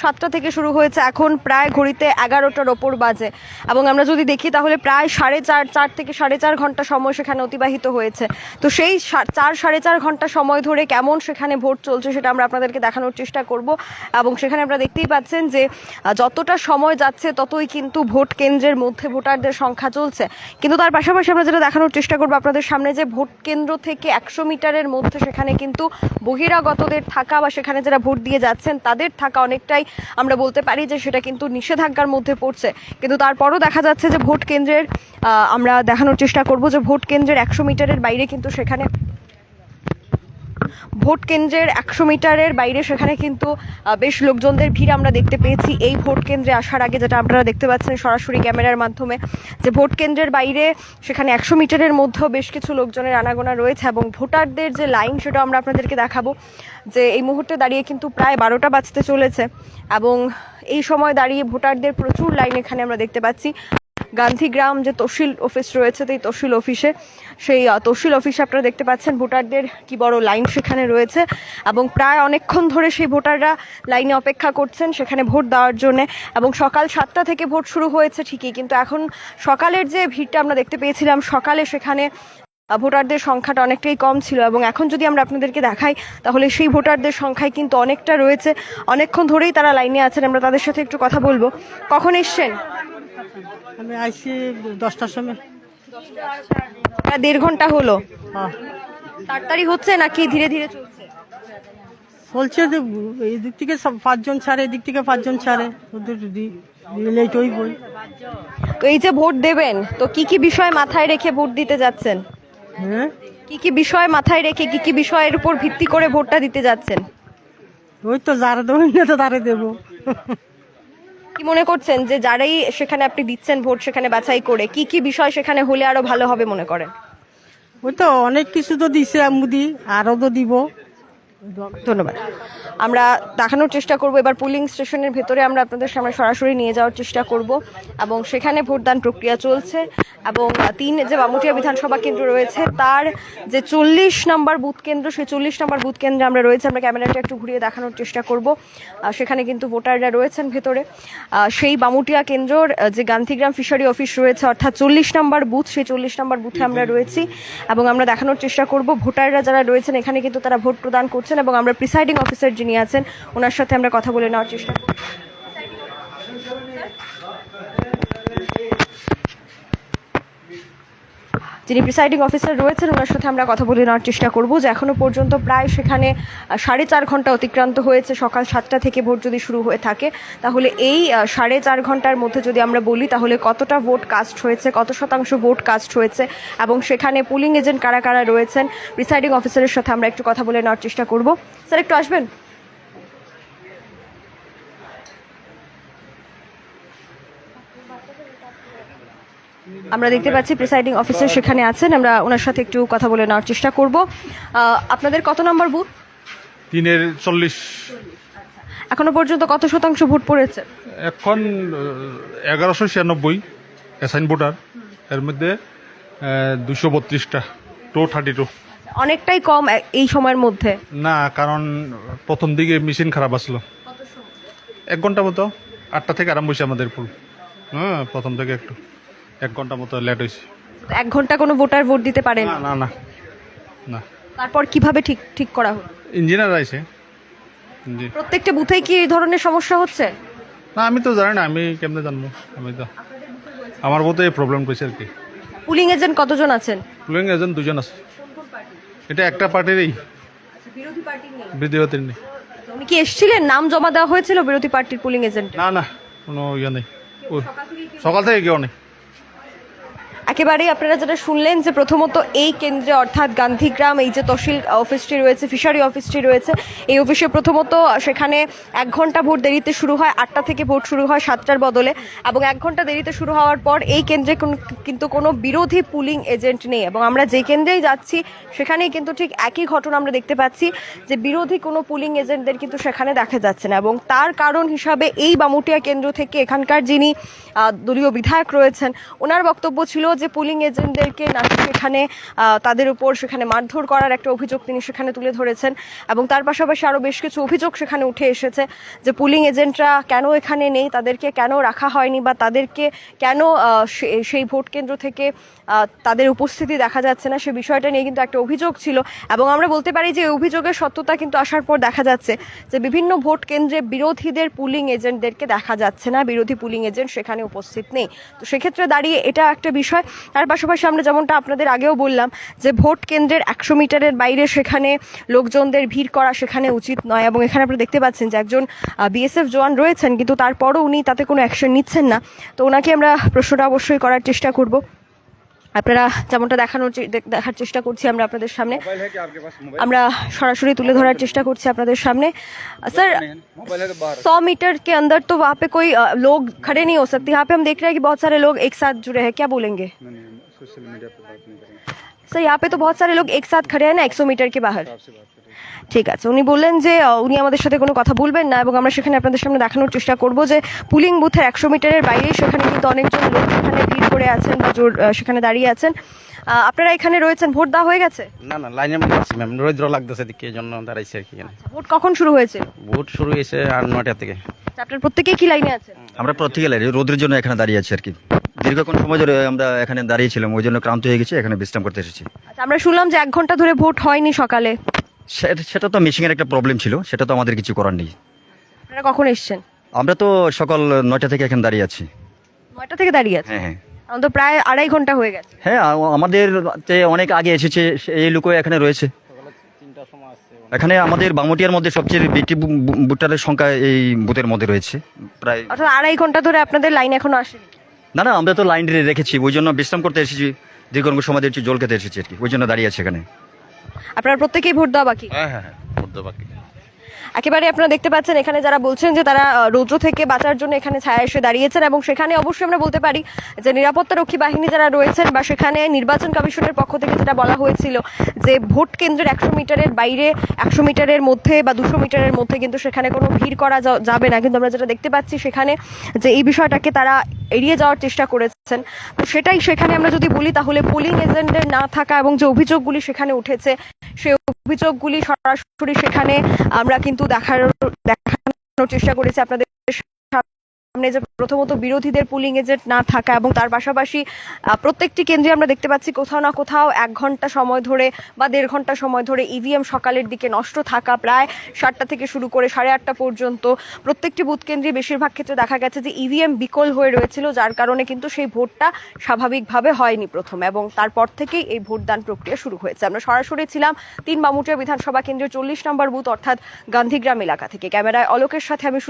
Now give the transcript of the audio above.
সাতটা থেকে শুরু হয়েছে এখন প্রায় ঘড়িতে এগারোটার ওপর বাজে। এবং আমরা যদি দেখি তাহলে প্রায় সাড়ে চার চার থেকে সাড়ে চার ঘণ্টা সময় সেখানে অতিবাহিত হয়েছে। তো সেই চার, সাড়ে চার ঘণ্টা সময় ধরে কেমন সেখানে ভোট চলছে সেটা আমরা আপনাদেরকে দেখানোর চেষ্টা করব। এবং সেখানে আমরা দেখতেই পাচ্ছেন যে যতটা সময় যাচ্ছে ততই কিন্তু ভোট কেন্দ্রের মধ্যে ভোটারদের সংখ্যা চলছে। কিন্তু তার পাশাপাশি আমরা যেটা দেখানোর চেষ্টা করব আপনাদের সামনে যে, ভোট কেন্দ্র থেকে একশো মিটারের মধ্যে সেখানে কিন্তু বহিরাগতদের থাকা বা সেখানে যারা ভোট দিয়ে যাচ্ছেন তাদের থাকা অনেকটাই আমরা বলতে পারি যে সেটা কিন্তু নিষেধাজ্ঞার মধ্যে পড়ছে। কিন্তু তারপরও দেখা যাচ্ছে যে ভোট কেন্দ্রের আমরা দেখানোর চেষ্টা করব যে ভোট কেন্দ্রের একশো মিটারের বাইরে কিন্তু সেখানে ভোট কেন্দ্রের একশো মিটারের বাইরে, সেখানে কিন্তু বেশ লোকজনদের ভিড় আমরা দেখতে পেয়েছি। এই ভোট কেন্দ্রে আসার আগে যেটা আপনারা দেখতে পাচ্ছেন সরাসরি ক্যামেরার মাধ্যমে, যে ভোট কেন্দ্রের বাইরে, সেখানে একশো মিটারের মধ্যেও বেশ কিছু লোকজনের আনাগোনা রয়েছে এবং ভোটারদের যে লাইন সেটা আমরা আপনাদেরকে দেখাবো, যে এই মুহূর্তে দাঁড়িয়ে কিন্তু প্রায় বারোটা বাজতে চলেছে এবং এই সময় দাঁড়িয়ে ভোটারদের প্রচুর লাইন এখানে আমরা দেখতে পাচ্ছি। গান্ধীগ্রাম যে তহসিল অফিস রয়েছে এই তহসিল অফিসে সেই তহসিল অফিসে আপনারা দেখতে পাচ্ছেন ভোটারদের কি বড় লাইন সেখানে রয়েছে এবং প্রায় অনেকক্ষণ ধরে সেই ভোটাররা লাইনে অপেক্ষা করছেন সেখানে ভোট দেওয়ার জন্য এবং সকাল সাতটা থেকে ভোট শুরু হয়েছে ঠিকই, কিন্তু এখন সকালের যে ভিড়টা আমরা দেখতে পেয়েছিলাম, সকালে সেখানে ভোটারদের সংখ্যাটা অনেকটাই কম ছিল এবং এখন যদি আমরা আপনাদেরকে দেখাই, তাহলে সেই ভোটারদের সংখ্যায় কিন্তু অনেকটা রয়েছে। অনেকক্ষণ ধরেই তারা লাইনে আছেন, আমরা তাদের সাথে একটু কথা বলব। কখন এসছেন? আমি আইসি দশটার সময়। প্রায় দেড় ঘণ্টা হলো। হ্যাঁ। তাড়াতাড়ি হচ্ছে নাকি ধীরে ধীরে চলছে? বলছে যে এই দিক থেকে সব পাঁচজন ছাড়ে এদিক থেকে পাঁচজন ছাড়ে। ওদের লেট হইবই তো এই যে ভোট দেবেন তো কি কি বিষয় মাথায় রেখে ভোট দিতে যাচ্ছেন? হ্যাঁ? কি কি বিষয় মাথায় রেখে কি কি বিষয়ের উপর ভিত্তি করে ভোটটা দিতে যাচ্ছেন? ওই তো যারা দেবেন না তো তারে দেবো। কি মনে করছেন যে যারাই সেখানে আপনি দিচ্ছেন ভোট সেখানে বাছাই করে, কি কি বিষয় সেখানে হলে আরও ভালো হবে মনে করেন? ওই তো অনেক কিছু তো দিছে মুদি আরও তো দিব। ধন্যবাদ। আমরা দেখানোর চেষ্টা করব। এবার পুলিং স্টেশনের ভেতরে আমরা আপনাদের সামনে সরাসরি নিয়ে যাওয়ার চেষ্টা করব এবং সেখানে ভোটদান প্রক্রিয়া চলছে এবং তিন যে বামুটিয়া বিধানসভা কেন্দ্র রয়েছে, তার যে চল্লিশ নম্বর বুথ কেন্দ্র, সেই চল্লিশ নম্বর বুথ কেন্দ্রে আমরা রয়েছে। আমরা ক্যামেরাটা একটু ঘুরিয়ে দেখানোর চেষ্টা করব। সেখানে কিন্তু ভোটাররা রয়েছেন ভেতরে। সেই বামুটিয়া কেন্দ্রর যে গান্ধীগ্রাম ফিশারি অফিস রয়েছে, অর্থাৎ চল্লিশ নম্বর বুথ, সেই চল্লিশ নম্বর বুথে আমরা রয়েছি এবং আমরা দেখানোর চেষ্টা করব। ভোটাররা যারা রয়েছেন, এখানে কিন্তু তারা ভোট প্রদান করছেন এবং আমরা প্রিসাইডিং অফিসার যিনি আছেন, ওনার সাথে আমরা কথা বলে নেওয়ার চেষ্টা করব যিনি প্রিসাইডিং অফিসার রয়েছেন, ওনার সাথে আমরা কথা বলে নেওয়ার চেষ্টা করব যে এখনও পর্যন্ত প্রায় সেখানে সাড়ে চার ঘণ্টা অতিক্রান্ত হয়েছে, সকাল সাতটা থেকে ভোট যদি শুরু হয়ে থাকে। তাহলে এই সাড়ে চার ঘণ্টার মধ্যে যদি আমরা বলি, তাহলে কতটা ভোট কাস্ট হয়েছে, কত শতাংশ ভোট কাস্ট হয়েছে, এবং সেখানে পুলিং এজেন্ট কারা কারা রয়েছেন প্রিসাইডিং অফিসারের সাথে আমরা একটু কথা বলে নেওয়ার চেষ্টা করব। স্যার, একটু আসবেন? আমরা দেখতে পাচ্ছি প্রিসাইডিং অফিসার সেখানে আছেন। আমরা ওনার সাথে একটু কথা বলে নেওয়ার চেষ্টা করব। আপনাদের কত নম্বর বুথ? তিনের চল্লিশ। এখনও পর্যন্ত কত শতাংশ ভোট পড়েছে? এখন এগারোশো ছিয়ানব্বই অ্যাসাইন ভোটার এর মধ্যে দুশো বত্রিশটা টু থার্টি টু অনেকটাই কম এই সময়ের মধ্যে। না কারণ প্রথম দিকে মেশিন খারাপ আসলো। এক ঘণ্টা মতো আটটা থেকে আরম্ভ হয়েছে আমাদের ফুল হ্যাঁ প্রথম থেকে একটু। এক ঘণ্টা মতো লেট হয়েছে। এক ঘণ্টা কোনো ভোটার ভোট দিতে পারেন না? না না না। তারপর কীভাবে ঠিক ঠিক করা হলো? ইঞ্জিনিয়ার আছে প্রত্যেকটা বুথেই কি এই ধরনের সমস্যা হচ্ছে? না আমি তো জানি না আমি কেমনে জানব? আমি তো আমার বোধ এই প্রবলেম পেয়েছে আর কি। পুলিং এজেন্ট কতজন আছেন? পুলিং এজেন্ট দুজন আছে। এটা একটা পার্টিরই। বিরোধী পার্টি নেই? বিদ্যাপতির নেই। উনি কি এসেছিলেন? নাম জমা দেওয়া হয়েছিল বিরোধী পার্টির পুলিং এজেন্ট না না কোনো ইয়ে নেই। সকাল থেকে কেউ নেই। একেবারেই আপনারা যেটা শুনলেন যে প্রথমত এই কেন্দ্রে অর্থাৎ গান্ধীগ্রাম, এই যে তহসিল অফিসটি রয়েছে, ফিশারি অফিসটি রয়েছে, এই অফিসে প্রথমত সেখানে এক ঘণ্টা ভোট দেরিতে শুরু হয়, আটটা থেকে ভোট শুরু হয় সাতটার বদলে এবং এক ঘণ্টা দেরিতে শুরু হওয়ার পর এই কেন্দ্রে কোন- কিন্তু কোনো বিরোধী পুলিং এজেন্ট নেই এবং আমরা যে কেন্দ্রেই যাচ্ছি সেখানেই কিন্তু ঠিক একই ঘটনা আমরা দেখতে পাচ্ছি যে বিরোধী কোনো পুলিং এজেন্টদের কিন্তু সেখানে দেখা যাচ্ছে না এবং তার কারণ হিসাবে এই বামুটিয়া কেন্দ্র থেকে এখানকার যিনি দলীয় বিধায়ক রয়েছেন, ওনার বক্তব্য ছিল যে পুলিং এজেন্টদেরকে নাকি সেখানে তাদের উপর সেখানে মারধর করার একটা অভিযোগ তিনি সেখানে তুলে ধরেছেন এবং তার পাশাপাশি আরও বেশ কিছু অভিযোগ সেখানে উঠে এসেছে যে পুলিং এজেন্টরা কেন এখানে নেই, তাদেরকে কেন রাখা হয়নি বা তাদেরকে কেন সেই ভোট কেন্দ্র থেকে তাদের উপস্থিতি দেখা যাচ্ছে না, সে বিষয়টা নিয়ে কিন্তু একটা অভিযোগ ছিল এবং আমরা বলতে পারি যে অভিযোগের সত্যতা কিন্তু আসার পর দেখা যাচ্ছে যে বিভিন্ন ভোট কেন্দ্রে বিরোধীদের পুলিং এজেন্টদেরকে দেখা যাচ্ছে না, বিরোধী পুলিং এজেন্ট সেখানে উপস্থিত নেই। তো সেক্ষেত্রে দাঁড়িয়ে এটা একটা বিষয় তার পাশাপাশি আমরা যেমনটা আপনাদের আগেও বললাম যে ভোট কেন্দ্রের একশো মিটারের বাইরে সেখানে লোকজনদের ভিড় করা সেখানে উচিত নয় এবং এখানে আপনারা দেখতে পাচ্ছেন যে একজন বিএসএফ জওয়ান রয়েছেন কিন্তু তারপরও উনি তাতে কোনো অ্যাকশন নিচ্ছেন না। তো ওনাকে আমরা প্রশ্নটা অবশ্যই করার চেষ্টা করব। আপনারা যেমনটা দেখানোর চে- দেখ- দেখার চেষ্টা করছি আমরা আপনাদের সামনে আমরা সরাসরি তুলে ধরার চেষ্টা করছি আপনাদের সামনে सर सौ मीटर के अंदर तो वहाँ पे कोई अ, लोग खड़े नहीं हो सकते यहाँ पे हम देख रहे हैं कि बहुत सारे लोग एक साथ जुड़े हैं क्या बोलेंगे सर यहाँ पे तो बहुत सारे लोग एक साथ खड़े हैं ना একশো মিটার के बाहर ঠিক আছে। উনি বললেন যে উনি আমাদের সাথে কোনো কথা বলবেন না এবং আমরা সেখানে আপনাদের সামনে দেখানোর চেষ্টা করব যে পুলিং বুথের একশো মিটারের বাইরে সেখানে কিন্তু অনেকজন লোক সেখানে ভিড় করে আছেন বা জোর সেখানে দাঁড়িয়ে আছেন। আপনারা এখানে রয়েছেন? ভোট দেওয়া হয়ে গেছে? না না লাইনের মধ্যে আছি ম্যাম। রৌদ্র লাগতেছে দিকে এই জন্য দাঁড়াইছি আর কি এখানে। ভোট কখন শুরু হয়েছে? ভোট শুরু হয়েছে আর নয়টা থেকে। আপনার প্রত্যেকেই কি লাইনে আছেন? আমরা প্রত্যেকে লাইনে রোদের জন্য এখানে দাঁড়িয়ে আছি আর কি। দীর্ঘক্ষণ সময় ধরে আমরা এখানে দাঁড়িয়েছিলাম ওই জন্য ক্লান্ত হয়ে গেছি এখানে বিশ্রাম করতে এসেছি। আচ্ছা আমরা শুনলাম যে এক ঘণ্টা ধরে ভোট হয়নি সকালে। সেটা তো মিশিং এর একটা প্রবলেম ছিল সেটা তো আমাদের কিছু করার নেই। আপনারা কখন এসছেন? আমরা তো সকাল নয়টা থেকে এখানে দাঁড়িয়ে আছি। নয়টা থেকে দাঁড়িয়ে আছে হ্যাঁ হ্যাঁ। তো প্রায় আড়াই ঘণ্টা হয়ে গেছে। হ্যাঁ আ- আমাদের তে অনেক আগে এসেছে এই লোকও এখানে রয়েছে। এখানে আমাদের বামুটিয়ার মধ্যে সবচেয়ে বেশি বু- বু- ভোটারের সংখ্যা এই বুথের মধ্যে রয়েছে। প্রায় অর্থাৎ আড়াই ঘণ্টা ধরে আপনাদের লাইন এখনও আসেনি? না না আমরা তো লাইন রেখেছি ওই জন্য বিশ্রাম করতে এসেছি দীর্ঘ সময় একটু জল খেতে এসেছি আর কি ওই জন্য দাঁড়িয়ে আছে এখানে। আপনারা প্রত্যেকেই ভোট দেওয়া বাকি। হ্যাঁ হ্যাঁ ভোট দেওয়া মধ্যবাকি একেবারে আপনারা দেখতে পাচ্ছেন এখানে যারা বলছেন যে তারা রৌদ্র থেকে বাঁচার জন্য এখানে ছায়া এসে দাঁড়িয়েছেন এবং সেখানে অবশ্যই আমরা বলতে পারি যে নিরাপত্তা রক্ষী বাহিনী যারা রয়েছেন বা সেখানে নির্বাচন কমিশনের পক্ষ থেকে যেটা বলা হয়েছিল যে ভোট কেন্দ্রের একশো মিটারের বাইরে, একশো মিটারের মধ্যে বা দুশো মিটারের মধ্যে কিন্তু সেখানে কোনো ভিড় করা যাবে না। কিন্তু আমরা যেটা দেখতে পাচ্ছি সেখানে যে এই বিষয়টাকে তারা এড়িয়ে যাওয়ার চেষ্টা করেছেন। তো সেটাই সেখানে আমরা যদি বলি তাহলে পোলিং এজেন্টের না থাকা এবং যে অভিযোগগুলি সেখানে উঠেছে সেই অভিযোগগুলি সরাসরি সেখানে আমরা কিন্তু দেখার দেখানোর চেষ্টা করেছি। আপনাদের সামনে যে প্রথমত বিরোধীদের পুলিং এজেন্ট না থাকা এবং তার পাশাপাশি প্রত্যেকটি কেন্দ্রে আমরা দেখতে পাচ্ছি কোথাও না কোথাও এক ঘণ্টা সময় ধরে বা দেড় ঘণ্টা সময় ধরে ইভিএম সকালের দিকে নষ্ট থাকা প্রায় সাতটা থেকে শুরু করে সাড়ে আটটা পর্যন্ত প্রত্যেকটি বুথ কেন্দ্রে বেশিরভাগ ক্ষেত্রে দেখা গেছে যে ইভিএম বিকল হয়ে রয়েছিল, যার কারণে কিন্তু সেই ভোটটা স্বাভাবিকভাবে হয়নি প্রথম এবং তারপর থেকেই এই ভোটদান প্রক্রিয়া শুরু হয়েছে। আমরা সরাসরি ছিলাম তিন বামুটিয়া বিধানসভা কেন্দ্রের চল্লিশ নম্বর বুথ অর্থাৎ গান্ধীগ্রাম এলাকা থেকে। ক্যামেরায় অলোকের সাথে আমি